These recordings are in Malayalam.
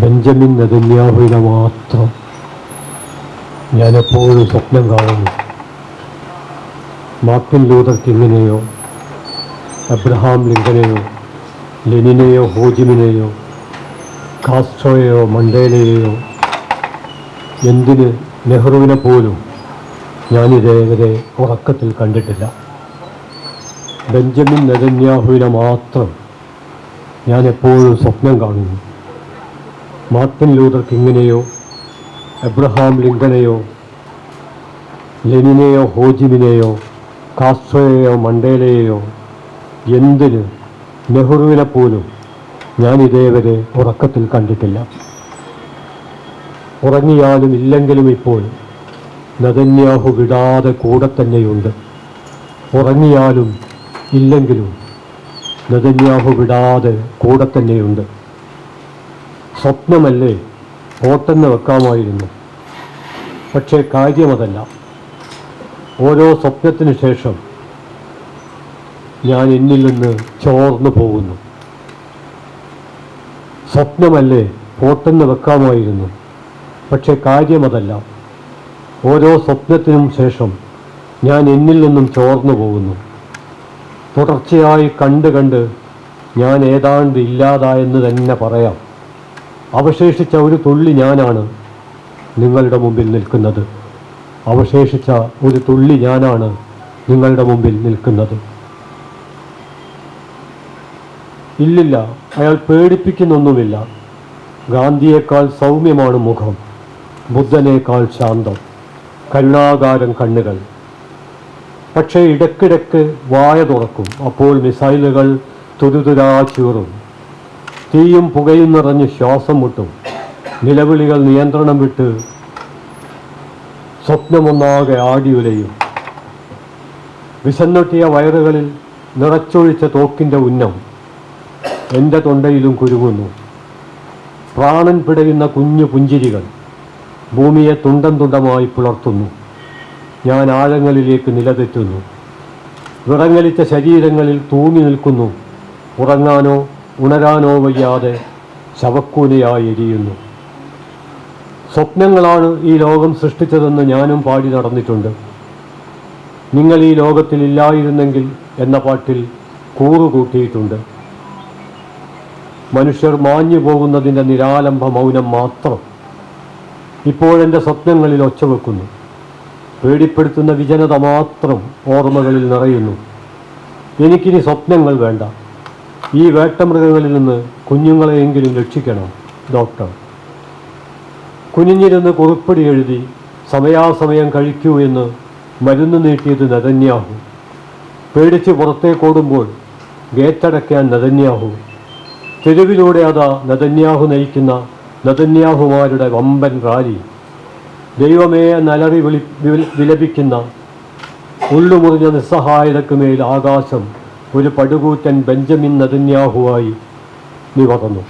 ബെഞ്ചമിൻ നെതന്യാഹുവിനെ മാത്രം ഞാൻ എപ്പോഴും സ്വപ്നം കാണുന്നു. മാർട്ടിൻ ലൂതർ കിങ്ങിനെയോ അബ്രഹാം ലിങ്കനെയോ ലെനിനെയോ ഹോജിമിനെയോ കാസ്ട്രോയെയോ മണ്ടേലയെയോ എന്തിന് നെഹ്റുവിനെ പോലും ഞാനിതേവരെ ഉറക്കത്തിൽ കണ്ടിട്ടില്ല. ബെഞ്ചമിൻ നെതന്യാഹുവിനെ മാത്രം ഞാൻ എപ്പോഴും സ്വപ്നം കാണുന്നു. മാർട്ടിൻ ലൂതർ കിങ്ങിനെയോ എബ്രഹാം ലിങ്കനെയോ ലെനിനെയോ ഹോജിമിനെയോ കാസ്ട്രോയെയോ മണ്ടേലയെയോ എന്തിന്? നെഹ്റുവിനെ പോലും ഞാൻ ഇതേവരെ ഉറക്കത്തിൽ കണ്ടിട്ടില്ല. ഉറങ്ങിയാലും ഇല്ലെങ്കിലും ഇപ്പോൾ നദന്യാഹു വിടാതെ കൂടെ തന്നെയുണ്ട്. ഉറങ്ങിയാലും ഇല്ലെങ്കിലും നദന്യാഹു വിടാതെ കൂടെ തന്നെയുണ്ട്. സ്വപ്നമല്ലേ ഓട്ടെന്ന് വെക്കാമായിരുന്നു. പക്ഷേ കാര്യമതല്ല. ഓരോ സ്വപ്നത്തിനു ശേഷം ഞാൻ എന്നിൽ നിന്ന് ചോർന്നു പോകുന്നു. സ്വപ്നമല്ലേ പോട്ടെന്ന് വെക്കാമായിരുന്നു. പക്ഷേ കാര്യമതല്ല. ഓരോ സ്വപ്നത്തിനും ശേഷം ഞാൻ എന്നിൽ നിന്നും ചോർന്നു പോകുന്നു. തുടർച്ചയായി കണ്ട് കണ്ട് ഞാൻ ഏതാണ്ട് ഇല്ലാതായെന്ന് തന്നെ പറയാം. അവശേഷിച്ച ഒരു തുള്ളി ഞാനാണ് നിങ്ങളുടെ മുമ്പിൽ നിൽക്കുന്നത്. അവശേഷിച്ച ഒരു തുള്ളി ഞാനാണ് നിങ്ങളുടെ മുമ്പിൽ നിൽക്കുന്നത്. ഇല്ലില്ല അയാൾ പേടിപ്പിക്കുന്നൊന്നുമില്ല. ഗാന്ധിയേക്കാൾ സൗമ്യമാണ് മുഖം ബുദ്ധനേക്കാൾ ശാന്തം കരുണാകാരം കണ്ണുകൾ. പക്ഷേ ഇടയ്ക്കിടയ്ക്ക് വായ തുറക്കും അപ്പോൾ മിസൈലുകൾ തുരുതുരാ ചീറും. തീയും പുകയും നിറഞ്ഞ് ശ്വാസം മുട്ടും. നിലവിളികൾ നിയന്ത്രണം വിട്ട് സ്വപ്നമൊന്നാകെ ആടിയുലയും. വിസന്നൊട്ടിയ വയറുകളിൽ നിറച്ചൊഴിച്ച തോക്കിന്റെ ഉന്നം എന്റെ തൊണ്ടയിലും കുരുങ്ങുന്നു. പ്രാണൻ പിടയുന്ന കുഞ്ഞു പുഞ്ചിരികൾ ഭൂമിയെ തുണ്ടം തുണ്ടമായി പുലർത്തുന്നു. ഞാൻ ആഴങ്ങളിലേക്ക് നിലതെറ്റുന്നു. വിറങ്ങലിച്ച ശരീരങ്ങളിൽ തൂങ്ങി നിൽക്കുന്നു. ഉറങ്ങാനോ ഉണരാനോ വയ്യാതെ ശവക്കൂലയായി എരിയുന്നു. സ്വപ്നങ്ങളാണ് ഈ ലോകം സൃഷ്ടിച്ചതെന്ന് ഞാനും പാടി നടന്നിട്ടുണ്ട്. നിങ്ങൾ ഈ ലോകത്തിൽ ഇല്ലായിരുന്നെങ്കിൽ എന്ന പാട്ടിൽ കൂറുകൂട്ടിയിട്ടുണ്ട് മനുഷ്യർ മാഞ്ഞു പോകുന്നതിന്റെ നിരാലംബ മൗനം മാത്രം ഇപ്പോഴെന്റെ സ്വപ്നങ്ങളിൽ ഒച്ചവെക്കുന്നു. പേടിപ്പെടുത്തുന്ന വിജനത മാത്രം ഓർമ്മകളിൽ നിറയുന്നു. എനിക്കിനി സ്വപ്നങ്ങൾ വേണ്ട. ഈ വേട്ടമൃഗങ്ങളിൽ നിന്ന് കുഞ്ഞുങ്ങളെയെങ്കിലും രക്ഷിക്കണം ഡോക്ടർ കുനിഞ്ഞിരുന്ന് കുറിപ്പടി എഴുതി സമയാസമയം കഴിക്കൂ എന്ന് മരുന്ന് നീട്ടിയത് നദന്യാഹു. പേടിച്ച് പുറത്തേക്കോടുമ്പോൾ ഗേറ്റടയ്ക്കാൻ നതന്യാഹു തെരുവിലൂടെ അതാ നദന്യാഹു നയിക്കുന്ന നദന്യാഹുമാരുടെ വമ്പൻ റാലി. ദൈവമേ നലറി വിളി വില- വിലപിക്കുന്ന ഉള്ളുമുറിഞ്ഞ നിസ്സഹായതക്കുമേൽ ആകാശം ഒരു പടുകൂറ്റൻ ബെഞ്ചമിൻ നദന്യാഹുവായി നിവർന്നു.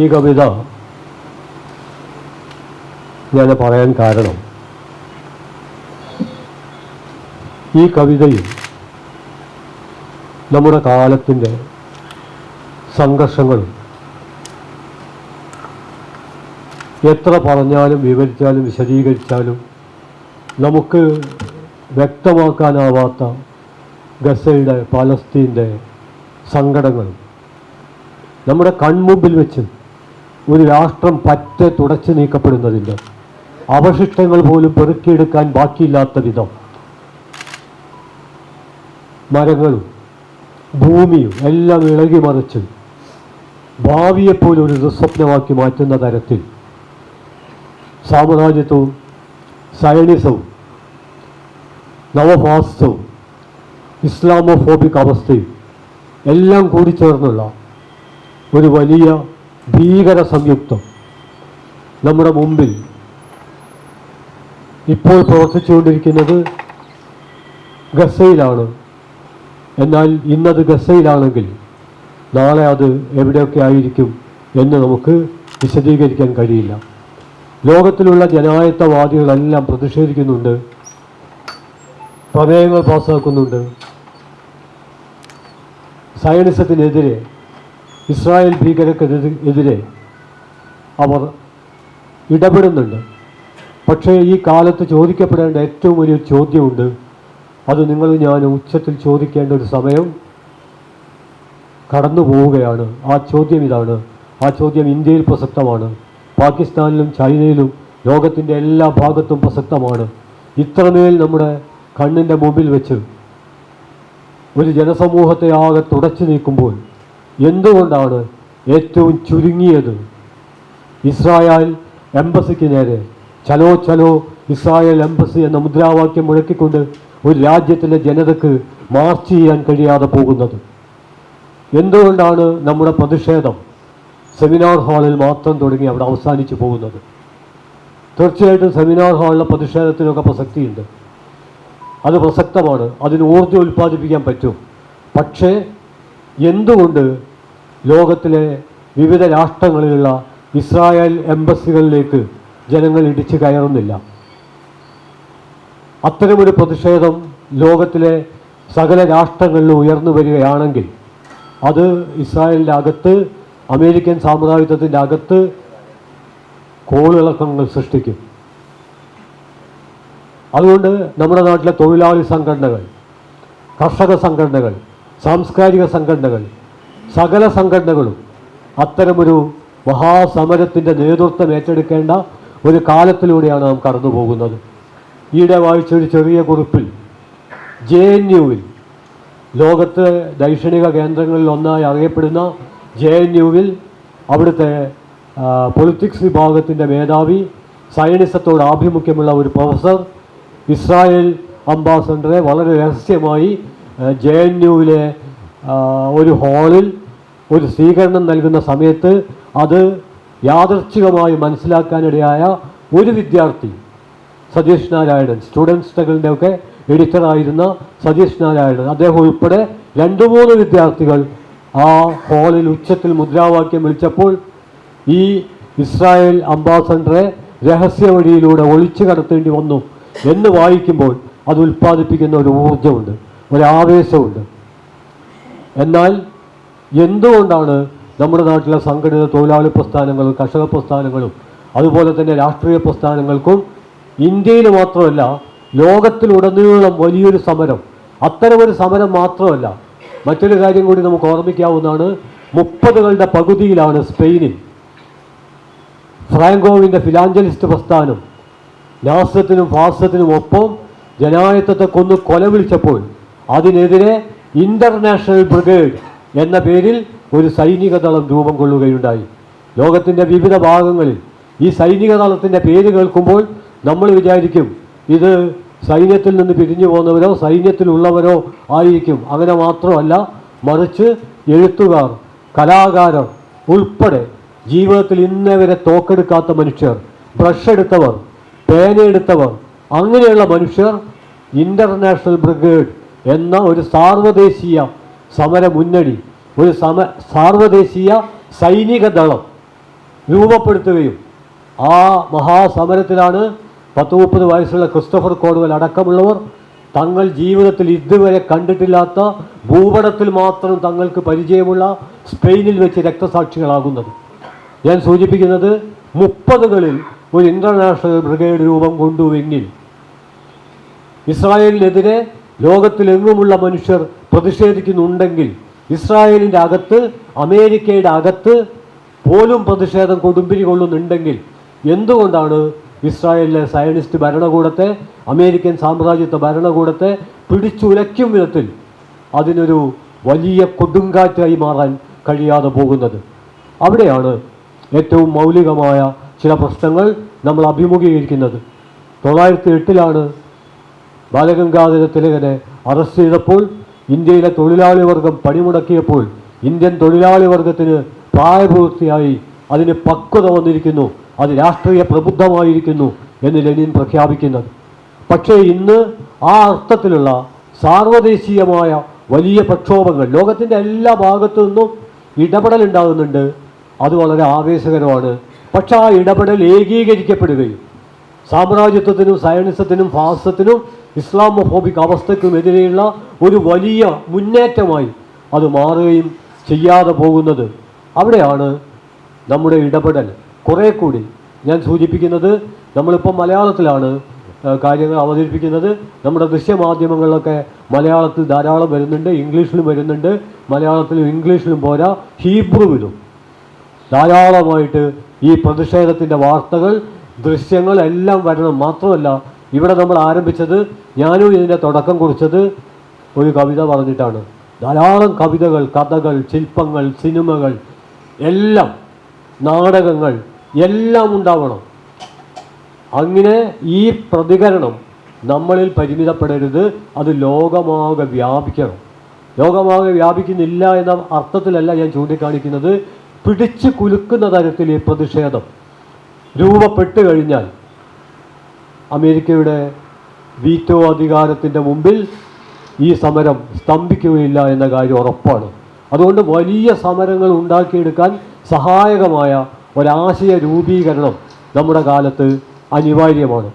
ഈ കവിത ഞാൻ പറയാൻ കാരണം ഈ കവിതയിൽ നമ്മുടെ കാലത്തിന്റെ സംഘർഷങ്ങളും എത്ര പറഞ്ഞാലും വിവരിച്ചാലും വിശദീകരിച്ചാലും നമുക്ക് വ്യക്തമാക്കാനാവാത്ത ഗസയുടെ പാലസ്തീന്റെ സങ്കടങ്ങളും നമ്മുടെ കൺമുമ്പിൽ വെച്ച് ഒരു രാഷ്ട്രം പറ്റെ തുടച്ചു നീക്കപ്പെടുന്നതിന്റെ അവശിഷ്ടങ്ങൾ പോലും പെറുക്കിയെടുക്കാൻ ബാക്കിയില്ലാത്ത വിധം മരങ്ങളും ഭൂമിയും എല്ലാം ഇളകി മറിച്ച് ഭാവിയെപ്പോലും ഒരു ദുസ്വപ്നമാക്കി മാറ്റുന്ന തരത്തിൽ സാമ്രാജ്യത്വവും സയണിസവും നവഭാസവും ഇസ്ലാമോഫോബിക് അവസ്ഥയും എല്ലാം കൂടി ചേർന്നുള്ള ഒരു വലിയ ഭീകര സംയുക്തം നമ്മുടെ മുമ്പിൽ ഇപ്പോൾ പ്രവർത്തിച്ചുകൊണ്ടിരിക്കുന്നത് ഗസയിലാണ്. എന്നാൽ ഇന്നത് ഗസയിലാണെങ്കിൽ നാളെ അത് എവിടെയൊക്കെ ആയിരിക്കും എന്ന് നമുക്ക് വിശദീകരിക്കാൻ കഴിയില്ല. ലോകത്തിലുള്ള ജനായത്തവാദികളെല്ലാം പ്രതിഷേധിക്കുന്നുണ്ട്. പ്രമേയങ്ങൾ പാസ്സാക്കുന്നുണ്ട്. സയനിസത്തിനെതിരെ ഇസ്രായേൽ ഭീകരക്കെതിരെ അവർ ഇടപെടുന്നുണ്ട്. പക്ഷേ ഈ കാലത്ത് ചോദിക്കപ്പെടേണ്ട ഏറ്റവും വലിയ ചോദ്യമുണ്ട്. അത് നിങ്ങൾ ഞാൻ ഉച്ചത്തിൽ ചോദിക്കേണ്ട ഒരു സമയം കടന്നു പോവുകയാണ്. ആ ചോദ്യം ഇതാണ്. ആ ചോദ്യം ഇന്ത്യയിൽ പ്രസക്തമാണ്. പാകിസ്ഥാനിലും ചൈനയിലും ലോകത്തിന്റെ എല്ലാ ഭാഗത്തും പ്രസക്തമാണ്. ഇത്രമേൽ നമ്മുടെ കണ്ണിന്റെ മുമ്പിൽ വെച്ച് ഒരു ജനസമൂഹത്തെ ആകെ തുടച്ചു നീക്കുമ്പോൾ എന്തുകൊണ്ടാണ് ഏറ്റവും ചുരുങ്ങിയത്? ഇസ്രായേൽ എംബസിക്ക് നേരെ ചലോ ചലോ ഇസ്രായേൽ എംബസി എന്ന മുദ്രാവാക്യം മുഴക്കിക്കൊണ്ട് ഒരു രാജ്യത്തിലെ ജനതയ്ക്ക് മാർച്ച് ചെയ്യാൻ കഴിയാതെ പോകുന്നത്. എന്തുകൊണ്ടാണ് നമ്മുടെ പ്രതിഷേധം സെമിനാർ ഹാളിൽ മാത്രം തുടങ്ങി അവിടെ അവസാനിച്ചു പോകുന്നത്? തീർച്ചയായിട്ടും സെമിനാർ ഹാളിലെ പ്രതിഷേധത്തിനൊക്കെ പ്രസക്തിയുണ്ട്. അത് പ്രസക്തമാണ്. അതിന് ഊർജം ഉൽപ്പാദിപ്പിക്കാൻ പറ്റും. പക്ഷേ എന്തുകൊണ്ട് ലോകത്തിലെ വിവിധ രാഷ്ട്രങ്ങളിലുള്ള ഇസ്രായേൽ എംബസികളിലേക്ക് ജനങ്ങൾ ഇടിച്ചു കയറുന്നില്ല? അത്തരമൊരു പ്രതിഷേധം ലോകത്തിലെ സകല രാഷ്ട്രങ്ങളിൽ ഉയർന്നു വരികയാണെങ്കിൽ അത് ഇസ്രായേലിന്റെ അകത്ത് അമേരിക്കൻ സാമ്രാജ്യത്തിന്റെ അകത്ത് കോളിളക്കങ്ങൾ സൃഷ്ടിക്കും. അതുകൊണ്ട് നമ്മുടെ നാട്ടിലെ തൊഴിലാളി സംഘടനകൾ കർഷക സംഘടനകൾ സാംസ്കാരിക സംഘടനകൾ സകല സംഘടനകളും അത്തരമൊരു മഹാസമരത്തിന്റെ നേതൃത്വം ഏറ്റെടുക്കേണ്ട ഒരു കാലത്തിലൂടെയാണ് നാം കടന്നു പോകുന്നത്. ഈയിടെ വായിച്ച ഒരു ചെറിയ കുറിപ്പിൽ ജെ എൻ യുവിൽ ലോകത്ത് ദൈക്ഷണിക കേന്ദ്രങ്ങളിൽ ഒന്നായി അറിയപ്പെടുന്ന ജെ എൻ യുവിൽ അവിടുത്തെ പൊളിറ്റിക്സ് വിഭാഗത്തിന്റെ മേധാവി സയനിസത്തോട് ആഭിമുഖ്യമുള്ള ഒരു പ്രൊഫസർ ഇസ്രായേൽ അംബാസഡറെ വളരെ രഹസ്യമായി ജെ എൻ യുവിലെ ഒരു ഹാളിൽ ഒരു സ്വീകരണം നൽകുന്ന സമയത്ത് അത് യാദർച്ഛികമായി മനസ്സിലാക്കാനിടയായ ഒരു വിദ്യാർത്ഥി സതീഷ് നാരായണൻ സ്റ്റുഡൻസ് ഒക്കെ എഡിറ്ററായിരുന്ന സതീഷ് നാരായണൻ. അദ്ദേഹം ഉൾപ്പെടെ രണ്ട് മൂന്ന് വിദ്യാർത്ഥികൾ ആ ഹാളിൽ ഉച്ചത്തിൽ മുദ്രാവാക്യം വിളിച്ചപ്പോൾ ഈ ഇസ്രായേൽ അംബാസഡറെ രഹസ്യ വഴിയിലൂടെ ഒളിച്ചു കടത്തേണ്ടി വന്നു. എന്ന് വായിക്കുമ്പോൾ അത് ഉൽപ്പാദിപ്പിക്കുന്ന ഒരു ഊർജമുണ്ട് ഒരു ആവേശമുണ്ട്. എന്നാൽ എന്തുകൊണ്ടാണ് നമ്മുടെ നാട്ടിലെ സംഘടിത തൊഴിലാളി പ്രസ്ഥാനങ്ങളും കർഷക പ്രസ്ഥാനങ്ങളും അതുപോലെ തന്നെ രാഷ്ട്രീയ പ്രസ്ഥാനങ്ങൾക്കും ഇന്ത്യയിൽ മാത്രമല്ല ലോകത്തിലുടനീളം വലിയൊരു സമരം അത്തരമൊരു സമരം മാത്രമല്ല മറ്റൊരു കാര്യം കൂടി നമുക്ക് ഓർമ്മിക്കാവുന്നതാണ് മുപ്പതുകളുടെ പകുതിയിലാണ് സ്പെയിനിൽ ഫ്രാങ്കോവിന്റെ ഫിലാഞ്ചലിസ്റ്റ് പ്രസ്ഥാനം നാസത്തിനും ഫാസത്തിനും ഒപ്പം ജനായത്വത്തെ കൊന്ന് കൊല വിളിച്ചപ്പോൾ അതിനെതിരെ ഇന്റർനാഷണൽ ബ്രിഗേഡ് എന്ന പേരിൽ ഒരു സൈനിക ദളം രൂപം കൊള്ളുകയുണ്ടായി. ലോകത്തിന്റെ വിവിധ ഭാഗങ്ങളിൽ ഈ സൈനിക ദളത്തിന്റെ പേര് കേൾക്കുമ്പോൾ നമ്മൾ വിചാരിക്കും ഇത് സൈന്യത്തിൽ നിന്ന് പിരിഞ്ഞു പോകുന്നവരോ സൈന്യത്തിലുള്ളവരോ ആയിരിക്കും. അങ്ങനെ മാത്രമല്ല മറിച്ച് എഴുത്തുകാർ കലാകാരർ ഉൾപ്പെടെ ജീവിതത്തിൽ ഇന്നേ വരെ തോക്കെടുക്കാത്ത മനുഷ്യർ ബ്രഷ് എടുത്തവർ പേനയെടുത്തവർ അങ്ങനെയുള്ള മനുഷ്യർ ഇന്റർനാഷണൽ ബ്രിഗേഡ് എന്ന ഒരു സാർവദേശീയ സമര മുന്നണി ഒരു സമ സാർവദേശീയ സൈനിക ദളം രൂപപ്പെടുത്തുകയും ആ മഹാസമരത്തിലാണ് പത്ത് മുപ്പത് വയസ്സുള്ള ക്രിസ്റ്റഫർ കോഡുകൾ അടക്കമുള്ളവർ തങ്ങൾ ജീവിതത്തിൽ ഇതുവരെ കണ്ടിട്ടില്ലാത്ത ഭൂപടത്തിൽ മാത്രം തങ്ങൾക്ക് പരിചയമുള്ള സ്പെയിനിൽ വെച്ച് രക്തസാക്ഷികളാകുന്നത്. ഞാൻ സൂചിപ്പിക്കുന്നത് മുപ്പതുകളിൽ ഒരു ഇന്റർനാഷണൽ ബ്രിഗേഡ് രൂപം കൊണ്ടുവെങ്കിൽ ഇസ്രായേലിനെതിരെ ലോകത്തിലെങ്ങുമുള്ള മനുഷ്യർ പ്രതിഷേധിക്കുന്നുണ്ടെങ്കിൽ ഇസ്രായേലിന്റെ അകത്ത് അമേരിക്കയുടെ അകത്ത് പോലും പ്രതിഷേധം കൊടുമ്പിരി കൊള്ളുന്നുണ്ടെങ്കിൽ എന്തുകൊണ്ടാണ് ഇസ്രായേലിലെ സയനിസ്റ്റ് ഭരണകൂടത്തെ അമേരിക്കൻ സാമ്രാജ്യത്വ ഭരണകൂടത്തെ പിടിച്ചുലയ്ക്കും വിധത്തിൽ അതിനൊരു വലിയ കൊടുങ്കാറ്റായി മാറാൻ കഴിയാതെ പോകുന്നത്? അവിടെയാണ് ഏറ്റവും മൗലികമായ ചില പ്രശ്നങ്ങൾ നമ്മൾ അഭിമുഖീകരിക്കുന്നത്. തൊള്ളായിരത്തി എട്ടിലാണ് ബാലഗംഗാധര തിലകനെ അറസ്റ്റ് ചെയ്തപ്പോൾ ഇന്ത്യയിലെ തൊഴിലാളി വർഗം പണിമുടക്കിയപ്പോൾ ഇന്ത്യൻ തൊഴിലാളി വർഗത്തിന് പ്രായപൂർത്തിയായി അതിന് പക്വത വന്നിരിക്കുന്നു. അത് രാഷ്ട്രീയ പ്രബുദ്ധമായിരിക്കുന്നു എന്ന് ലെനിൻ പ്രഖ്യാപിക്കുന്നത്. പക്ഷേ ഇന്ന് ആ അർത്ഥത്തിലുള്ള സാർവദേശീയമായ വലിയ പ്രക്ഷോഭങ്ങൾ ലോകത്തിന്റെ എല്ലാ ഭാഗത്തു നിന്നും ഇടപെടലുണ്ടാകുന്നുണ്ട്. അത് വളരെ ആവേശകരമാണ്. പക്ഷെ ആ ഇടപെടൽ ഏകീകരിക്കപ്പെടുകയും സാമ്രാജ്യത്വത്തിനും സയനിസത്തിനും ഫാസത്തിനും ഇസ്ലാമോഫോബിക് അവസ്ഥയ്ക്കുമെതിരെയുള്ള ഒരു വലിയ മുന്നേറ്റമായി അത് മാറുകയും ചെയ്യാതെ പോകുന്നത്. അവിടെയാണ് നമ്മുടെ ഇടപെടൽ. കുറേ കൂടി ഞാൻ സൂചിപ്പിക്കുന്നത് നമ്മളിപ്പോൾ മലയാളത്തിലാണ് കാര്യങ്ങൾ അവതരിപ്പിക്കുന്നത്. നമ്മുടെ ദൃശ്യമാധ്യമങ്ങളിലൊക്കെ മലയാളത്തിൽ ധാരാളം വരുന്നുണ്ട് ഇംഗ്ലീഷിലും വരുന്നുണ്ട് മലയാളത്തിലും ഇംഗ്ലീഷിലും പോരാ ഹീബ്രുവിലും. ധാരാളമായിട്ട് ഈ പ്രതിഷേധത്തിന്റെ വാർത്തകൾ ദൃശ്യങ്ങൾ എല്ലാം വരണം മാത്രമല്ല ഇവിടെ നമ്മൾ ആരംഭിച്ചത് ഞാനും ഇതിന്റെ തുടക്കം കുറിച്ചത് ഒരു കവിത പറഞ്ഞിട്ടാണ്. ധാരാളം കവിതകൾ കഥകൾ ശില്പങ്ങൾ സിനിമകൾ എല്ലാം നാടകങ്ങൾ എല്ലാം ഉണ്ടാവണം. അങ്ങനെ ഈ പ്രതികരണം നമ്മളിൽ പരിമിതപ്പെടരുത് അത് ലോകമാകെ വ്യാപിക്കണം. ലോകമാകെ വ്യാപിക്കുന്നില്ല എന്ന അർത്ഥത്തിലല്ല ഞാൻ ചൂണ്ടിക്കാണിക്കുന്നത്. പിടിച്ചു കുലുക്കുന്ന തരത്തിൽ ഈ പ്രതിഷേധം രൂപപ്പെട്ട് കഴിഞ്ഞാൽ അമേരിക്കയുടെ വീറ്റോ അധികാരത്തിന്റെ മുമ്പിൽ ഈ സമരം സ്തംഭിക്കുകയില്ല എന്ന കാര്യം ഉറപ്പാണ്. അതുകൊണ്ട് വലിയ സമരങ്ങൾ ഉണ്ടാക്കിയെടുക്കാൻ സഹായകമായ ഒരാശയ രൂപീകരണം നമ്മുടെ കാലത്ത് അനിവാര്യമാണ്.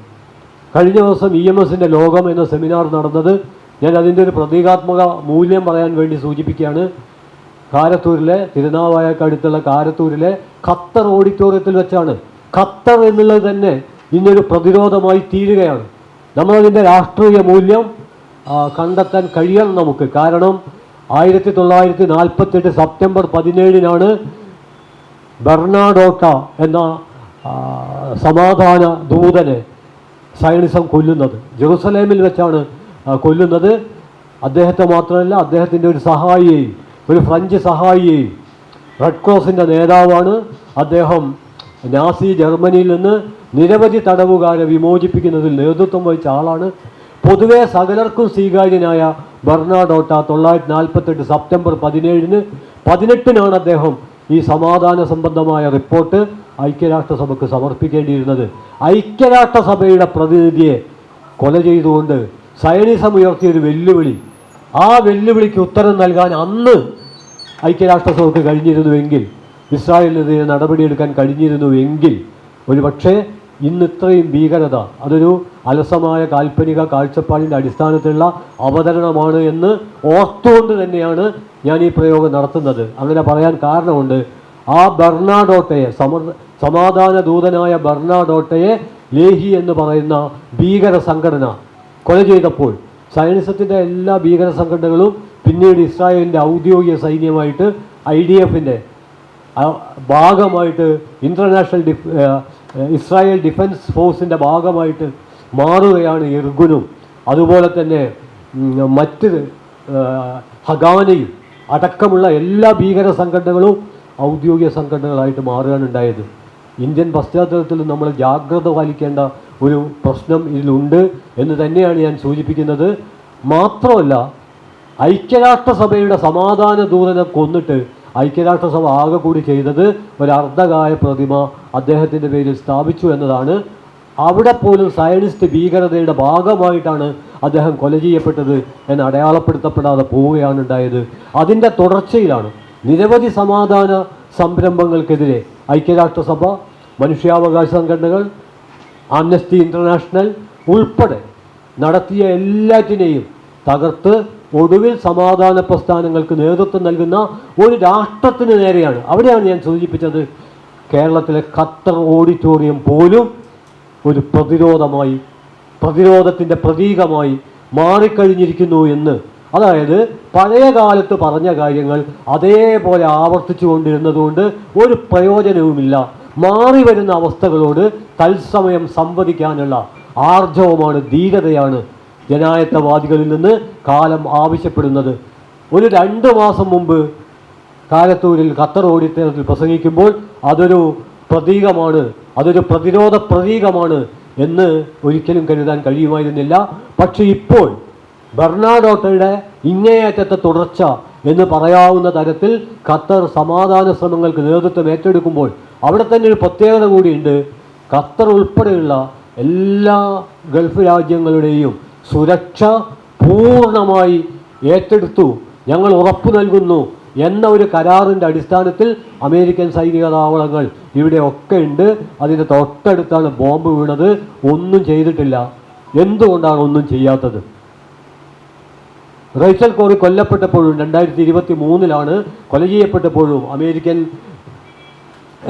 കഴിഞ്ഞ ദിവസം ഇ എം എസിന്റെ ലോകം എന്ന സെമിനാർ നടന്നത് ഞാൻ അതിന്റെ ഒരു പ്രതീകാത്മക മൂല്യം പറയാൻ വേണ്ടി സൂചിപ്പിക്കുകയാണ്. കാരത്തൂരിലെ തിരുനാവായക്കടുത്തുള്ള കാരത്തൂരിലെ ഖത്തർ ഓഡിറ്റോറിയത്തിൽ വെച്ചാണ്. ഖത്തർ എന്നുള്ളത് തന്നെ ഇന്നൊരു പ്രതിരോധമായി തീരുകയാണ്. നമ്മളതിന്റെ രാഷ്ട്രീയ മൂല്യം കണ്ടെത്താൻ കഴിയണം നമുക്ക്. കാരണം ആയിരത്തി തൊള്ളായിരത്തി നാൽപ്പത്തെട്ട് സെപ്റ്റംബർ പതിനേഴിനാണ് ബെർണാഡോട്ട എന്ന സമാധാന ദൂതനെ സയണിസം കൊല്ലുന്നത്. ജെറുസലേമിൽ വെച്ചാണ് കൊല്ലുന്നത്. അദ്ദേഹത്തെ മാത്രമല്ല അദ്ദേഹത്തിന്റെ ഒരു സഹായിയെയും ഒരു ഫ്രഞ്ച് സഹായി റെഡ് ക്രോസിന്റെ നേതാവാണ്. അദ്ദേഹം നാസി ജർമ്മനിയിൽ നിന്ന് നിരവധി തടവുകാരെ വിമോചിപ്പിക്കുന്നതിൽ നേതൃത്വം വഹിച്ച ആളാണ്. പൊതുവെ സകലർക്കും സ്വീകാര്യനായ ബെർണാഡോട്ട തൊള്ളായിരത്തി നാൽപ്പത്തെട്ട് സെപ്റ്റംബർ പതിനേഴിന് പതിനെട്ടിനാണ് അദ്ദേഹം ഈ സമാധാന സംബന്ധമായ റിപ്പോർട്ട് ഐക്യരാഷ്ട്രസഭയ്ക്ക് സമർപ്പിക്കേണ്ടിയിരുന്നത്. ഐക്യരാഷ്ട്രസഭയുടെ പ്രതിനിധിയെ കൊല ചെയ്തുകൊണ്ട് സയനിസം ഉയർത്തിയൊരു വെല്ലുവിളി ആ വെല്ലുവിളിക്ക് ഉത്തരം നൽകാൻ അന്ന് ഐക്യരാഷ്ട്രസഭയ്ക്ക് കഴിഞ്ഞിരുന്നുവെങ്കിൽ ഇസ്രായേലിനെതിരെ നടപടിയെടുക്കാൻ കഴിഞ്ഞിരുന്നുവെങ്കിൽ ഒരുപക്ഷേ ഇന്ന് ഇത്രയും ഭീകരത അതൊരു അലസമായ കാൽപ്പനിക കാഴ്ചപ്പാടിന്റെ അടിസ്ഥാനത്തിലുള്ള അവതരണമാണ് എന്ന് ഓർത്തുകൊണ്ട് തന്നെയാണ് ഞാൻ ഈ പ്രയോഗം നടത്തുന്നത്. അങ്ങനെ പറയാൻ കാരണമുണ്ട് ആ ബർണാഡോട്ടയെ സമ സമാധാന ദൂതനായ ബർണാഡോട്ടയെ ലേഹി എന്ന് പറയുന്ന ഭീകര സംഘടന കൊല ചെയ്തപ്പോൾ സയനിസത്തിന്റെ എല്ലാ ഭീകര സംഘടനകളും പിന്നീട് ഇസ്രായേലിന്റെ ഔദ്യോഗിക സൈന്യമായിട്ട് ഐ ഡി എഫിന്റെ ഭാഗമായിട്ട് ഇന്റർനാഷണൽ ഡിഫ് ഇസ്രായേൽ ഡിഫൻസ് ഫോഴ്സിന്റെ ഭാഗമായിട്ട് മാറുകയാണ് ഇർഗുനും അതുപോലെ തന്നെ മറ്റ് ഹഗാനയും അടക്കമുള്ള എല്ലാ ഭീകര സംഘടനകളും ഔദ്യോഗിക സംഘടനകളായിട്ട് മാറുകയാണ് ഉണ്ടായത്. ഇന്ത്യൻ പശ്ചാത്തലത്തിൽ നമ്മൾ ജാഗ്രത പാലിക്കേണ്ട ഒരു പ്രശ്നം ഇതിലുണ്ട് എന്ന് തന്നെയാണ് ഞാൻ സൂചിപ്പിക്കുന്നത്. മാത്രമല്ല ഐക്യരാഷ്ട്രസഭയുടെ സമാധാന ദൂതനെ കൊന്നിട്ട് ഐക്യരാഷ്ട്രസഭ ആകെ കൂടി ചെയ്തത് ഒരു അർദ്ധകായ പ്രതിമ അദ്ദേഹത്തിന്റെ പേരിൽ സ്ഥാപിച്ചു എന്നതാണ്. അവിടെ പോലും സയനിസ്റ്റ് ഭീകരതയുടെ ഭാഗമായിട്ടാണ് അദ്ദേഹം കൊല ചെയ്യപ്പെട്ടത് എന്ന് അടയാളപ്പെടുത്തപ്പെടാതെ പോവുകയാണ് ഉണ്ടായത്. അതിന്റെ തുടർച്ചയിലാണ് നിരവധി സമാധാന സംരംഭങ്ങൾക്കെതിരെ ഐക്യരാഷ്ട്രസഭ മനുഷ്യാവകാശ സംഘടനകൾ ആംനസ്റ്റി ഇന്റർനാഷണൽ ഉൾപ്പെടെ നടത്തിയ എല്ലാറ്റിനെയും തകർത്ത് ഒടുവിൽ സമാധാന പ്രസ്ഥാനങ്ങൾക്ക് നേതൃത്വം നൽകുന്ന ഒരു രാഷ്ട്രത്തിന് നേരെയാണ്. അവിടെയാണ് ഞാൻ സൂചിപ്പിച്ചത്. കേരളത്തിലെ ഖത്തർ ഓഡിറ്റോറിയം പോലും ഒരു പ്രതിരോധമായി പ്രതിരോധത്തിന്റെ പ്രതീകമായി മാറിക്കഴിഞ്ഞിരിക്കുന്നു എന്ന്. അതായത് പഴയ കാലത്ത് പറഞ്ഞ കാര്യങ്ങൾ അതേപോലെ ആവർത്തിച്ചു കൊണ്ടിരുന്നതുകൊണ്ട് ഒരു പ്രയോജനവുമില്ല. മാറി വരുന്ന അവസ്ഥകളോട് തത്സമയം സംവദിക്കാനുള്ള ആർജവമാണ് ധീരതയാണ് ജനായത്തവാദികളിൽ നിന്ന് കാലം ആവശ്യപ്പെടുന്നത്. ഒരു രണ്ട് മാസം മുമ്പ് കാലത്തൂരിൽ ഖത്തർ ഓഡിറ്റോറിയത്തിൽ പ്രസംഗിക്കുമ്പോൾ അതൊരു പ്രതീകമാണ് അതൊരു പ്രതിരോധ പ്രതീകമാണ് എന്ന് ഒരിക്കലും കരുതാൻ കഴിയുമായിരുന്നില്ല. പക്ഷേ ഇപ്പോൾ ബെർണാഡോട്ടയുടെ ഇങ്ങേയറ്റത്തെ തുടർച്ച എന്ന് പറയാവുന്ന തരത്തിൽ ഖത്തർ സമാധാന ശ്രമങ്ങൾക്ക് നേതൃത്വം ഏറ്റെടുക്കുമ്പോൾ അവിടെ തന്നെ ഒരു പ്രത്യേകത കൂടിയുണ്ട്. ഖത്തർ ഉൾപ്പെടെയുള്ള എല്ലാ ഗൾഫ് രാജ്യങ്ങളുടെയും സുരക്ഷ പൂർണമായി ഏറ്റെടുത്തു. ഞങ്ങൾ ഉറപ്പു നൽകുന്നു എന്ന ഒരു കരാറിന്റെ അടിസ്ഥാനത്തിൽ അമേരിക്കൻ സൈനിക താവളങ്ങൾ ഇവിടെ ഒക്കെ ഉണ്ട്. അതിന്റെ തൊട്ടടുത്താണ് ബോംബ് വീണത്. ഒന്നും ചെയ്തിട്ടില്ല. എന്തുകൊണ്ടാണ് ഒന്നും ചെയ്യാത്തത്? റൈച്ചൽ കോറി കൊല്ലപ്പെട്ടപ്പോഴും രണ്ടായിരത്തി ഇരുപത്തി മൂന്നിലാണ് കൊല ചെയ്യപ്പെട്ടപ്പോഴും അമേരിക്കൻ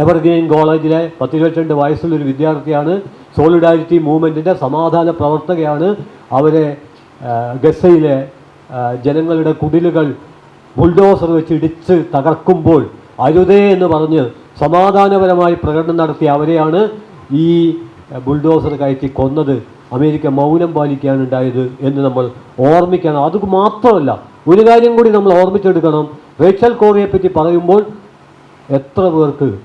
എവർഗ്രീൻ കോളേജിലെ പത്തിരുപത്തിരണ്ട് വയസ്സുള്ള ഒരു വിദ്യാർത്ഥിയാണ് സോളിഡാരിറ്റി മൂവ്മെന്റിന്റെ സമാധാന പ്രവർത്തകയാണ്. അവരെ ഗസയിലെ ജനങ്ങളുടെ കുടിലുകൾ ബുൾഡോസർ വെച്ച് ഇടിച്ച് തകർക്കുമ്പോൾ അരുതേ എന്ന് പറഞ്ഞ് സമാധാനപരമായി പ്രകടനം നടത്തിയ അവരെയാണ് ഈ ബുൾഡോസർ കയറ്റി കൊന്നത്. അമേരിക്ക മൗനം പാലിക്കുകയാണ് ഉണ്ടായത് എന്ന് നമ്മൾ ഓർമ്മിക്കണം. അത് മാത്രമല്ല ഒരു കാര്യം കൂടി നമ്മൾ ഓർമ്മിച്ചെടുക്കണം. റേച്ചൽ കോറിയെ പറ്റി പറയുമ്പോൾ എത്ര പേർക്ക്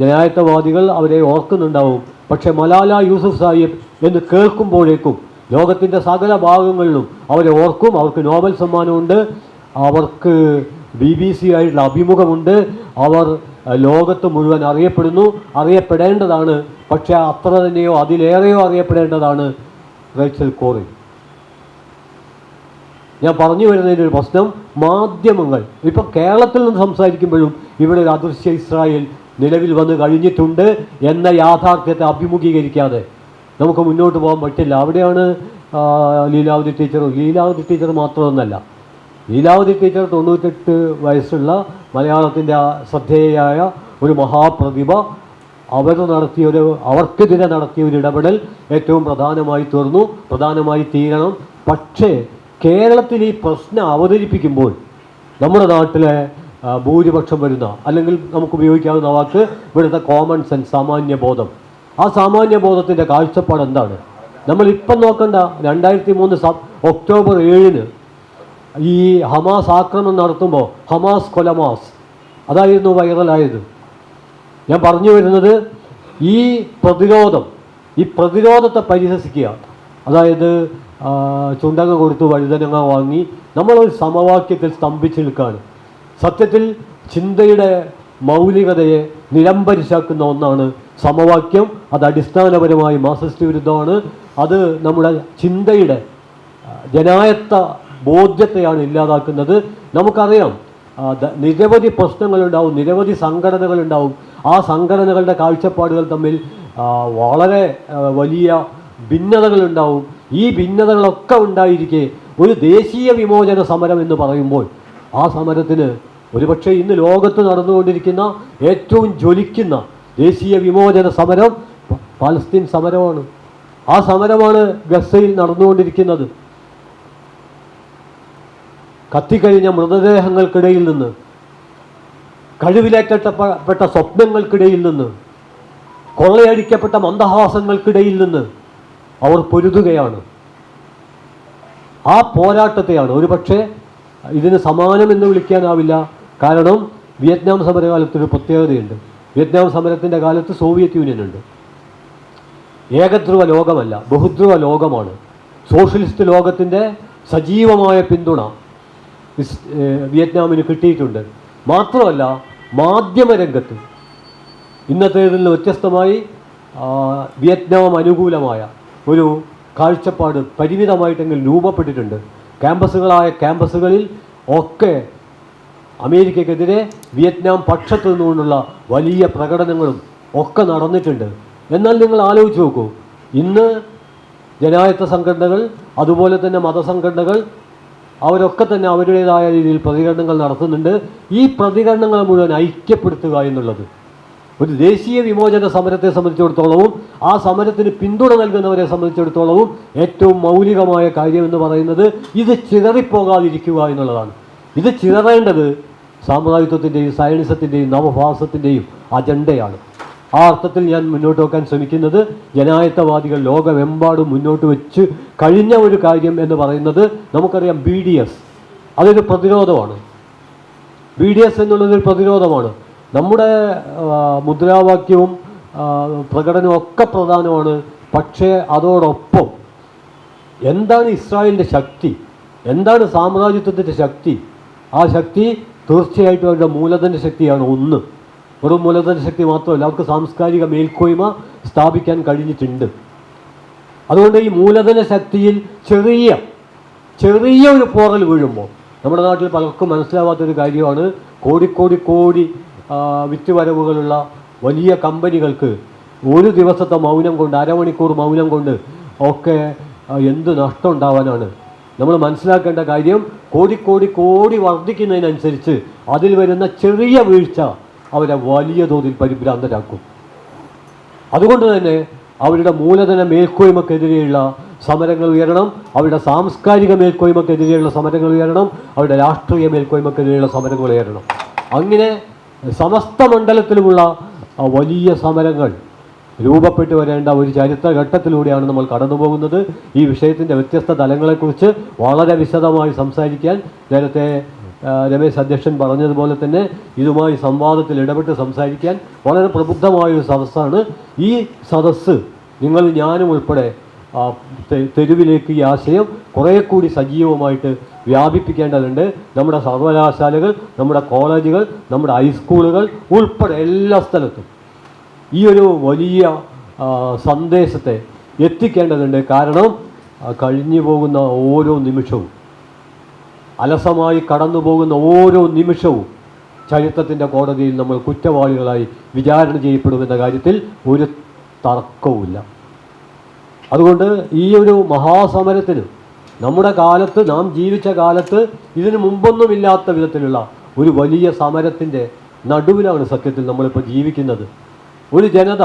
ജനായത്തവാദികൾ അവരെ ഓർക്കുന്നുണ്ടാവും. പക്ഷേ മലാല യൂസുഫ് സാഹിബ് എന്ന് കേൾക്കുമ്പോഴേക്കും ലോകത്തിന്റെ സകല ഭാഗങ്ങളിലും അവരെ ഓർക്കും. അവർക്ക് നോബൽ സമ്മാനമുണ്ട്. അവർക്ക് ബി ബി സി ആയിട്ടുള്ള അഭിമുഖമുണ്ട്. അവർ ലോകത്ത് മുഴുവൻ അറിയപ്പെടുന്നു. അറിയപ്പെടേണ്ടതാണ്. പക്ഷേ അത്ര തന്നെയോ അതിലേറെയോ അറിയപ്പെടേണ്ടതാണ് റേച്ചൽ കോറി ഞാൻ പറഞ്ഞു വരുന്നതിന്റെ ഒരു പ്രശ്നം മാധ്യമങ്ങൾ. ഇപ്പം കേരളത്തിൽ നിന്ന് സംസാരിക്കുമ്പോഴും ഇവിടെ ഒരു അദൃശ്യ ഇസ്രായേൽ നിലവിൽ വന്ന് കഴിഞ്ഞിട്ടുണ്ട് എന്ന യാഥാർത്ഥ്യത്തെ അഭിമുഖീകരിക്കാതെ. നമുക്ക് മുന്നോട്ട് പോകാൻ പറ്റില്ല. അവിടെയാണ് ലീലാവതി ടീച്ചർ. ലീലാവതി ടീച്ചർ മാത്രമൊന്നല്ല. ലീലാവതി ടീച്ചർ തൊണ്ണൂറ്റെട്ട് വയസ്സുള്ള മലയാളത്തിന്റെ ശ്രദ്ധേയായ ഒരു മഹാപ്രതിഭ അവർ നടത്തിയ ഒരു അവർക്കെതിരെ നടത്തിയ ഒരു ഇടപെടൽ ഏറ്റവും പ്രധാനമായി തീർന്നു പ്രധാനമായി തീരണം. പക്ഷേ കേരളത്തിൽ ഈ പ്രശ്നം അവതരിപ്പിക്കുമ്പോൾ നമ്മുടെ നാട്ടിലെ ഭൂരിപക്ഷം വരുന്ന അല്ലെങ്കിൽ നമുക്ക് ഉപയോഗിക്കാവുന്ന വാക്ക് ഇവിടുത്തെ കോമൺ സെൻസ് സാമാന്യ ബോധം. ആ സാമാന്യ ബോധത്തിന്റെ കാഴ്ചപ്പാട് എന്താണ്? നമ്മൾ ഇപ്പം നോക്കണ്ട രണ്ടായിരത്തി മൂന്ന് ഒക്ടോബർ ഏഴിന് ഈ ഹമാസ് ആക്രമണം നടത്തുമ്പോൾ ഹമാസ് കൊലമാസ്. അതായിരുന്നു വൈറലായത്. ഞാൻ പറഞ്ഞു വരുന്നത് ഈ പ്രതിരോധം ഈ പ്രതിരോധത്തെ പരിഹസിക്കുക. അതായത് ചുണ്ടങ്ങ കൊടുത്ത് വഴുതനങ്ങ വാങ്ങി നമ്മളൊരു സമവാക്യത്തിൽ സ്തംഭിച്ച് നിൽക്കുകയാണ് സത്യത്തിൽ ചിന്തയുടെ മൗലികതയെ നിലംപരിശാക്കുന്ന ഒന്നാണ് സമവാക്യം. അത് അടിസ്ഥാനപരമായി മാർസിസ്റ്റ് വിരുദ്ധമാണ്. അത് നമ്മുടെ ചിന്തയുടെ ജനായത്ത ബോധ്യത്തെയാണ് ഇല്ലാതാക്കുന്നത്. നമുക്കറിയാം നിരവധി പ്രശ്നങ്ങളുണ്ടാവും നിരവധി സംഘടനകളുണ്ടാവും. ആ സംഘടനകളുടെ കാഴ്ചപ്പാടുകൾ തമ്മിൽ വളരെ വലിയ ഭിന്നതകളുണ്ടാവും. ഈ ഭിന്നതകളൊക്കെ ഉണ്ടായിരിക്കെ ഒരു ദേശീയ വിമോചന സമരം എന്ന് പറയുമ്പോൾ ആ സമരത്തിന് ഒരുപക്ഷെ ഇന്ന് ലോകത്ത് നടന്നുകൊണ്ടിരിക്കുന്ന ഏറ്റവും ജ്വലിക്കുന്ന ദേശീയ വിമോചന സമരം പാലസ്തീൻ സമരമാണ്. ആ സമരമാണ് ഗസയിൽ നടന്നുകൊണ്ടിരിക്കുന്നത്. കത്തിക്കഴിഞ്ഞ മൃതദേഹങ്ങൾക്കിടയിൽ നിന്ന് കഴിവിലേറ്റപ്പെട്ട സ്വപ്നങ്ങൾക്കിടയിൽ നിന്ന് കൊള്ളയടിക്കപ്പെട്ട മന്ദഹാസങ്ങൾക്കിടയിൽ നിന്ന് അവർ പൊരുതുകയാണ്. ആ പോരാട്ടത്തെയാണ്. ഒരുപക്ഷെ ഇതിന് സമാനം എന്ന് വിളിക്കാനാവില്ല. കാരണം വിയറ്റ്നാം സമരകാലത്തൊരു പ്രത്യേകതയുണ്ട്. വിയറ്റ്നാം സമരത്തിന്റെ കാലത്ത് സോവിയറ്റ് യൂണിയൻ ഉണ്ട് ഏകധ്രുവ ലോകമല്ല ബഹുധ്രുവ ലോകമാണ് സോഷ്യലിസ്റ്റ് ലോകത്തിന്റെ സജീവമായ പിന്തുണ വിയറ്റ്നാമിന് കിട്ടിയിട്ടുണ്ട്. മാത്രമല്ല മാധ്യമരംഗത്ത്. ഇന്നത്തേതിൽ നിന്ന് വ്യത്യസ്തമായി വിയറ്റ്നാം അനുകൂലമായ ഒരു കാഴ്ചപ്പാട് പരിമിതമായിട്ടെങ്കിലും രൂപപ്പെട്ടിട്ടുണ്ട്. ക്യാമ്പസുകളായ ക്യാമ്പസുകളിൽ ഒക്കെ അമേരിക്കക്കെതിരെ വിയറ്റ്നാം പക്ഷത്തു നിന്നുകൊണ്ടുള്ള വലിയ പ്രകടനങ്ങളും ഒക്കെ നടന്നിട്ടുണ്ട്. എന്നാൽ നിങ്ങൾ ആലോചിച്ച് നോക്കൂ ഇന്ന് ജനായത്ത സംഘടനകൾ അതുപോലെ തന്നെ മതസംഘടനകൾ അവരൊക്കെ തന്നെ അവരുടേതായ രീതിയിൽ പ്രതികരണങ്ങൾ നടത്തുന്നുണ്ട്. ഈ പ്രതികരണങ്ങൾ മുഴുവൻ ഐക്യപ്പെടുത്തുക എന്നുള്ളത്. ഒരു ദേശീയ വിമോചന സമരത്തെ സംബന്ധിച്ചിടത്തോളവും ആ സമരത്തിന് പിന്തുണ നൽകുന്നവരെ സംബന്ധിച്ചിടത്തോളവും ഏറ്റവും മൗലികമായ കാര്യം എന്ന് പറയുന്നത് ഇത് ചിതറിപ്പോകാതിരിക്കുക എന്നുള്ളതാണ്. ഇത് ചിതറേണ്ടത് സാമ്രാജ്യത്വത്തിന്റെയും സയനിസത്തിന്റെയും നവഭാസത്തിന്റെയും അജണ്ടയാണ്. ആ അർത്ഥത്തിൽ ഞാൻ മുന്നോട്ട് വെക്കാൻ ശ്രമിക്കുന്നത് ജനായത്തവാദികൾ ലോകമെമ്പാടും മുന്നോട്ട് വെച്ച് കഴിഞ്ഞ ഒരു കാര്യം എന്ന് പറയുന്നത് നമുക്കറിയാം ബി ഡി എസ് അതൊരു പ്രതിരോധമാണ്. ബി ഡി എസ് എന്നുള്ളതൊരു പ്രതിരോധമാണ്. നമ്മുടെ മുദ്രാവാക്യവും പ്രകടനവും ഒക്കെ പ്രധാനമാണ്. പക്ഷേ അതോടൊപ്പം എന്താണ് ഇസ്രായേലിന്റെ ശക്തി? എന്താണ് സാമ്രാജ്യത്വത്തിന്റെ ശക്തി? ആ ശക്തി തീർച്ചയായിട്ടും അവരുടെ മൂലധന ശക്തിയാണ് ഒന്ന്. വെറും മൂലധന ശക്തി മാത്രമല്ല അവർക്ക് സാംസ്കാരിക മേൽക്കോയ്മ സ്ഥാപിക്കാൻ കഴിഞ്ഞിട്ടുണ്ട്. അതുകൊണ്ട് ഈ മൂലധന ശക്തിയിൽ ചെറിയ ചെറിയ ഒരു പോറൽ വീഴുമ്പോൾ നമ്മുടെ നാട്ടിൽ പലർക്കും മനസ്സിലാവാത്തൊരു കാര്യമാണ് കോടിക്കോടി കോടി വിറ്റുവരവുകളുള്ള വലിയ കമ്പനികൾക്ക് ഒരു ദിവസത്തെ മൗനം കൊണ്ട് അരമണിക്കൂർ മൗനം കൊണ്ട് ഒക്കെ എന്ത് നഷ്ടം ഉണ്ടാവാനാണ് നമ്മൾ മനസ്സിലാക്കേണ്ട കാര്യം കോടിക്കോടി കോടി കോടി വർദ്ധിക്കുന്നതിനനുസരിച്ച് അതിൽ വരുന്ന ചെറിയ വീഴ്ച അവരെ വലിയ തോതിൽ പരിഭ്രാന്തരാക്കും. അതുകൊണ്ട് തന്നെ അവരുടെ മൂലധന മേൽക്കോയ്മക്കെതിരെയുള്ള സമരങ്ങൾ ഉയരണം അവരുടെ സാംസ്കാരിക മേൽക്കോയ്മക്കെതിരെയുള്ള സമരങ്ങൾ ഉയരണം അവരുടെ രാഷ്ട്രീയ മേൽക്കോയ്മക്കെതിരെയുള്ള സമരങ്ങൾ ഉയരണം. അങ്ങനെ സമസ്ത മണ്ഡലത്തിലുമുള്ള വലിയ സമരങ്ങൾ രൂപപ്പെട്ടു വരേണ്ട ഒരു ചരിത്രഘട്ടത്തിലൂടെയാണ് നമ്മൾ കടന്നു പോകുന്നത് ഈ വിഷയത്തിന്റെ വ്യത്യസ്ത തലങ്ങളെക്കുറിച്ച് വളരെ വിശദമായി സംസാരിക്കാൻ നേരത്തെ രമേശ് അധ്യക്ഷൻ പറഞ്ഞതുപോലെ തന്നെ ഇതുമായി സംവാദത്തിൽ ഇടപെട്ട് സംസാരിക്കാൻ വളരെ പ്രബുദ്ധമായ ഒരു സദസ്സാണ് ഈ സദസ്സ്. നിങ്ങൾ ഞാനും ഉൾപ്പെടെ തെരുവിലേക്ക് ഈ ആശയം കുറേ കൂടി സജീവമായിട്ട് വ്യാപിപ്പിക്കേണ്ടതുണ്ട്. നമ്മുടെ സർവകലാശാലകൾ നമ്മുടെ കോളേജുകൾ നമ്മുടെ ഹൈസ്കൂളുകൾ ഉൾപ്പെടെ എല്ലാ സ്ഥലത്തും ഈ ഒരു വലിയ സന്ദേശത്തെ എത്തിക്കേണ്ടതുണ്ട്. കാരണം കഴിഞ്ഞു പോകുന്ന ഓരോ നിമിഷവും അലസമായി കടന്നു പോകുന്ന ഓരോ നിമിഷവും ചരിത്രത്തിന്റെ കോടതിയിൽ നമ്മൾ കുറ്റവാളികളായി വിചാരണ ചെയ്യപ്പെടുമെന്ന കാര്യത്തിൽ ഒരു തർക്കവുമില്ല. അതുകൊണ്ട് ഈ ഒരു മഹാസമരത്തിന് നമ്മുടെ കാലത്ത് നാം ജീവിച്ച കാലത്ത് ഇതിനു മുമ്പൊന്നുമില്ലാത്ത വിധത്തിലുള്ള ഒരു വലിയ സമരത്തിന്റെ നടുവിലാണ് സത്യത്തിൽ നമ്മളിപ്പോൾ ജീവിക്കുന്നത്. ഒരു ജനത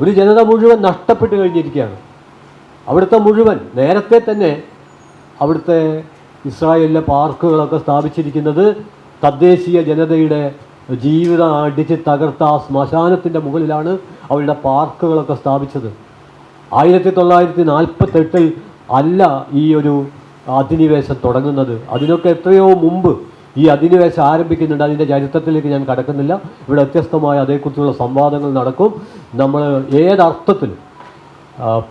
ഒരു ജനത മുഴുവൻ നഷ്ടപ്പെട്ട് കഴിഞ്ഞിരിക്കുകയാണ്. അവിടുത്തെ മുഴുവൻ നേരത്തെ തന്നെ അവിടുത്തെ ഇസ്രായേലിലെ പാർക്കുകളൊക്കെ സ്ഥാപിച്ചിരിക്കുന്നത് തദ്ദേശീയ ജനതയുടെ ജീവിതം അടിച്ച് തകർത്ത ആ ശ്മശാനത്തിന്റെ മുകളിലാണ് അവരുടെ പാർക്കുകളൊക്കെ സ്ഥാപിച്ചത്. ആയിരത്തി തൊള്ളായിരത്തി നാൽപ്പത്തെട്ടിൽ അല്ല ഈ ഒരു അധിനിവേശം തുടങ്ങുന്നത്. അതിനൊക്കെ എത്രയോ മുമ്പ് ഈ അധിനിവേശം ആരംഭിക്കുന്നുണ്ട്. അതിന്റെ ചരിത്രത്തിലേക്ക് ഞാൻ കടക്കുന്നില്ല. ഇവിടെ വ്യത്യസ്തമായ അതേക്കുറിച്ചുള്ള സംവാദങ്ങൾ നടക്കും. നമ്മൾ ഏതർത്ഥത്തിൽ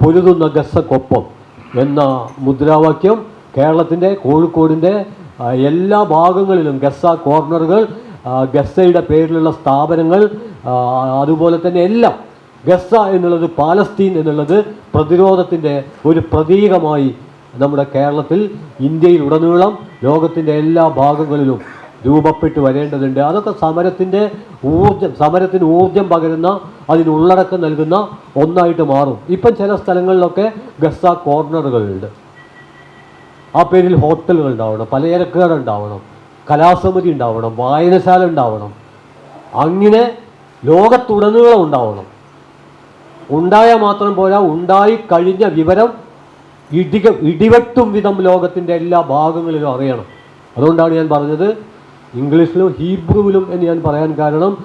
പൊരുതുന്ന ഗസക്കൊപ്പം എന്ന മുദ്രാവാക്യം കേരളത്തിന്റെ കോഴിക്കോടിന്റെ എല്ലാ ഭാഗങ്ങളിലും ഗസ കോർണറുകൾ ഗസയുടെ പേരിലുള്ള സ്ഥാപനങ്ങൾ അതുപോലെ തന്നെ എല്ലാം ഗസ എന്നുള്ളത് പാലസ്തീൻ എന്നുള്ളത് പ്രതിരോധത്തിന്റെ ഒരു പ്രതീകമായി നമ്മുടെ കേരളത്തിൽ ഇന്ത്യയിൽ ഉടനീളം ലോകത്തിന്റെ എല്ലാ ഭാഗങ്ങളിലും രൂപപ്പെട്ടു വരേണ്ടതുണ്ട്. അതൊക്കെ സമരത്തിന്റെ ഊർജം സമരത്തിന് ഊർജം പകരുന്ന അതിന് ഉള്ളടക്കം നൽകുന്ന ഒന്നായിട്ട് മാറും. ഇപ്പം ചില സ്ഥലങ്ങളിലൊക്കെ ഗസ കോർണറുകളുണ്ട്. ആ പേരിൽ ഹോട്ടലുകൾ ഉണ്ടാവണം പലചരക്കുകട ഉണ്ടാവണം കലാസമിതി ഉണ്ടാവണം വായനശാല ഉണ്ടാവണം. അങ്ങനെ ലോകത്തുടനീളം ഉണ്ടാവണം. ഉണ്ടായാൽ മാത്രം പോരാ ഉണ്ടായി കഴിഞ്ഞ വിവരം ഇടിക ഇടിവെട്ടും വിധം ലോകത്തിന്റെ എല്ലാ ഭാഗങ്ങളിലും അറിയണം. അതുകൊണ്ടാണ് ഞാൻ പറഞ്ഞത് ഇംഗ്ലീഷിലും ഹീബ്രുവിലും എന്ന് ഞാൻ പറയാൻ കാരണം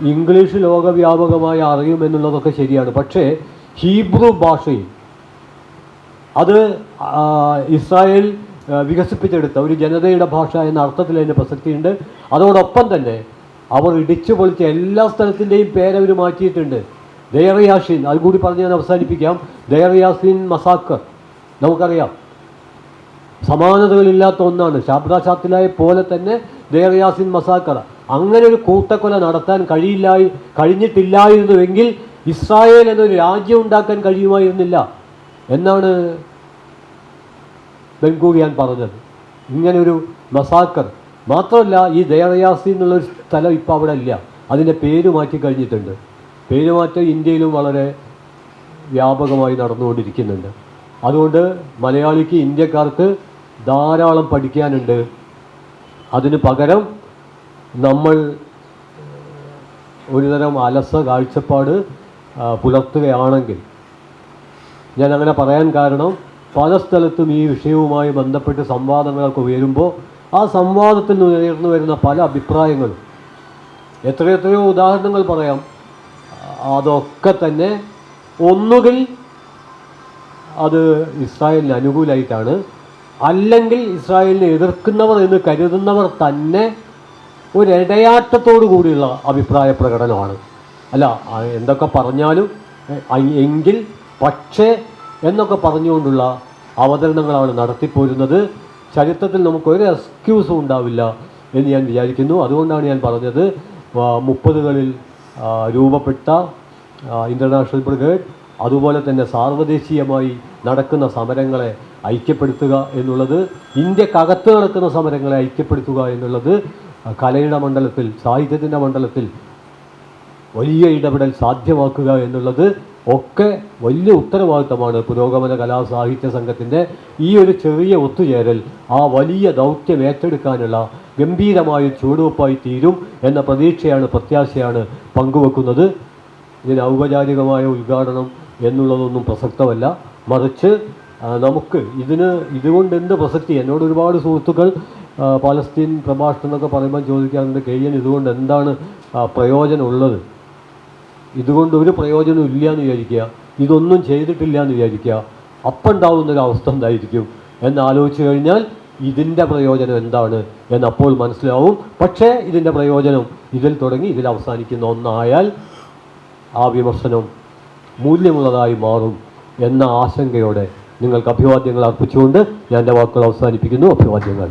ഇംഗ്ലീഷ് ലോകവ്യാപകമായി അറിയുമെന്നുള്ളതൊക്കെ ശരിയാണ്. പക്ഷേ ഹീബ്രു ഭാഷയിൽ അത് ഇസ്രായേൽ വികസിപ്പിച്ചെടുത്ത ഒരു ജനതയുടെ ഭാഷ എന്ന അർത്ഥത്തിൽ അതിന്റെ പ്രസക്തിയുണ്ട്. അതോടൊപ്പം തന്നെ അവർ ഇടിച്ചു പൊളിച്ച എല്ലാ സ്ഥലത്തിന്റെയും പേരവർ മാറ്റിയിട്ടുണ്ട്. ദയറിയാഷിൻ അത് കൂടി പറഞ്ഞ് ഞാൻ അവസാനിപ്പിക്കാം. ദയറിയാസീൻ മസാക്കർ നമുക്കറിയാം. സമാനതകളില്ലാത്ത ഒന്നാണ്. ശാബ്ദാശാത്തിലായ പോലെ തന്നെ ദേവയാസിൻ മസാക്കർ. അങ്ങനെ ഒരു കൂട്ടക്കൊല നടത്താൻ കഴിയില്ലായി കഴിഞ്ഞിട്ടില്ലായിരുന്നുവെങ്കിൽ ഇസ്രായേൽ എന്നൊരു രാജ്യം ഉണ്ടാക്കാൻ കഴിയുമായിരുന്നില്ല. എന്നാണ് ബെൻഗൂറിയാൻ പറഞ്ഞത്. ഇങ്ങനൊരു മസാക്കർ. മാത്രമല്ല ഈ ദയറയാസി എന്നുള്ളൊരു സ്ഥലം ഇപ്പോൾ അവിടെ ഇല്ല. അതിന്റെ പേര് മാറ്റി കഴിഞ്ഞിട്ടുണ്ട്. പേരുമാറ്റം ഇന്ത്യയിലും വളരെ വ്യാപകമായി നടന്നുകൊണ്ടിരിക്കുന്നുണ്ട്. അതുകൊണ്ട് മലയാളിക്ക് ഇന്ത്യക്കാർക്ക് ധാരാളം പഠിക്കാനുണ്ട്. അതിന് പകരം നമ്മൾ ഒരുതരം അലസ കാഴ്ചപ്പാട് പുലർത്തുകയാണെങ്കിൽ ഞാൻ അങ്ങനെ പറയാൻ കാരണം പല സ്ഥലത്തും ഈ വിഷയവുമായി ബന്ധപ്പെട്ട് സംവാദങ്ങളൊക്കെ ഉയരുമ്പോൾ ആ സംവാദത്തിൽ നിന്ന് ഉയർന്നു വരുന്ന പല അഭിപ്രായങ്ങളും. എത്രയെത്രയോ ഉദാഹരണങ്ങൾ പറയാം. അതൊക്കെ തന്നെ ഒന്നുകിൽ അത് ഇസ്രായേലിന് അനുകൂലമായിട്ടാണ് അല്ലെങ്കിൽ ഇസ്രായേലിനെ എതിർക്കുന്നവർ എന്ന് കരുതുന്നവർ തന്നെ ഒരു ഇടയാട്ടത്തോടു കൂടിയുള്ള അഭിപ്രായ പ്രകടനമാണ്. അല്ല എന്തൊക്കെ പറഞ്ഞാലും എങ്കിൽ പക്ഷേ എന്നൊക്കെ പറഞ്ഞുകൊണ്ടുള്ള അവതരണങ്ങളാണ് നടത്തിപ്പോരുന്നത്. ചരിത്രത്തിൽ നമുക്കൊരു എക്സ്ക്യൂസും ഉണ്ടാവില്ല എന്ന് ഞാൻ വിചാരിക്കുന്നു. അതുകൊണ്ടാണ് ഞാൻ പറഞ്ഞത് മുപ്പതുകളിൽ രൂപപ്പെട്ട ഇന്റർനാഷണൽ ബ്രിഗേഡ് അതുപോലെ തന്നെ സാർവദേശീയമായി നടക്കുന്ന സമരങ്ങളെ ഐക്യപ്പെടുത്തുക എന്നുള്ളത് ഇന്ത്യക്കകത്ത് നടക്കുന്ന സമരങ്ങളെ ഐക്യപ്പെടുത്തുക എന്നുള്ളത് കലയുടെ മണ്ഡലത്തിൽ സാഹിത്യത്തിന്റെ മണ്ഡലത്തിൽ വലിയ ഇടപെടൽ സാധ്യമാക്കുക എന്നുള്ളത് ഒക്കെ വലിയ ഉത്തരവാദിത്തമാണ് പുരോഗമന കലാസാഹിത്യ സംഘത്തിന്റെ ഈ ഒരു ചെറിയ ഒത്തുചേരൽ ആ വലിയ ദൗത്യം ഏറ്റെടുക്കാനുള്ള ഗംഭീരമായ ചുവടുവെപ്പായി തീരും എന്ന പ്രതീക്ഷയാണ് പ്രത്യാശയാണ് പങ്കുവെക്കുന്നത്. ഇതിന് ഔപചാരികമായ ഉദ്ഘാടനം എന്നുള്ളതൊന്നും പ്രസക്തമല്ല. മറിച്ച് നമുക്ക് ഇതിന് ഇതുകൊണ്ട് എന്ത് പ്രസക്തി? എന്നോട് ഒരുപാട് സുഹൃത്തുക്കൾ പാലസ്തീൻ പ്രഭാഷണം എന്നൊക്കെ പറയുമ്പോൾ ചോദിക്കാറുണ്ട് കെയ്യൻ ഇതുകൊണ്ട് എന്താണ് പ്രയോജനമുള്ളത് ഇതുകൊണ്ട് ഒരു പ്രയോജനം ഇല്ല എന്ന് വിചാരിക്കുക. ഇതൊന്നും ചെയ്തിട്ടില്ല എന്ന് വിചാരിക്കുക. അപ്പം ഉണ്ടാവുന്ന ഒരു അവസ്ഥ എന്തായിരിക്കും? എന്ന് ആലോചിച്ച് കഴിഞ്ഞാൽ ഇതിന്റെ പ്രയോജനം എന്താണ് എന്ന് അപ്പോൾ മനസ്സിലാവും. പക്ഷേ ഇതിന്റെ പ്രയോജനം ഇതിൽ തുടങ്ങി ഇതിൽ അവസാനിക്കുന്ന ഒന്നായാൽ ആ വിമർശനം മൂല്യമുള്ളതായി മാറും എന്ന ആശങ്കയോടെ നിങ്ങൾക്ക് അഭിവാദ്യങ്ങൾ അർപ്പിച്ചുകൊണ്ട് ഞാൻ എന്റെ വാക്കുകൾ അവസാനിപ്പിക്കുന്നു. അഭിവാദ്യങ്ങൾ.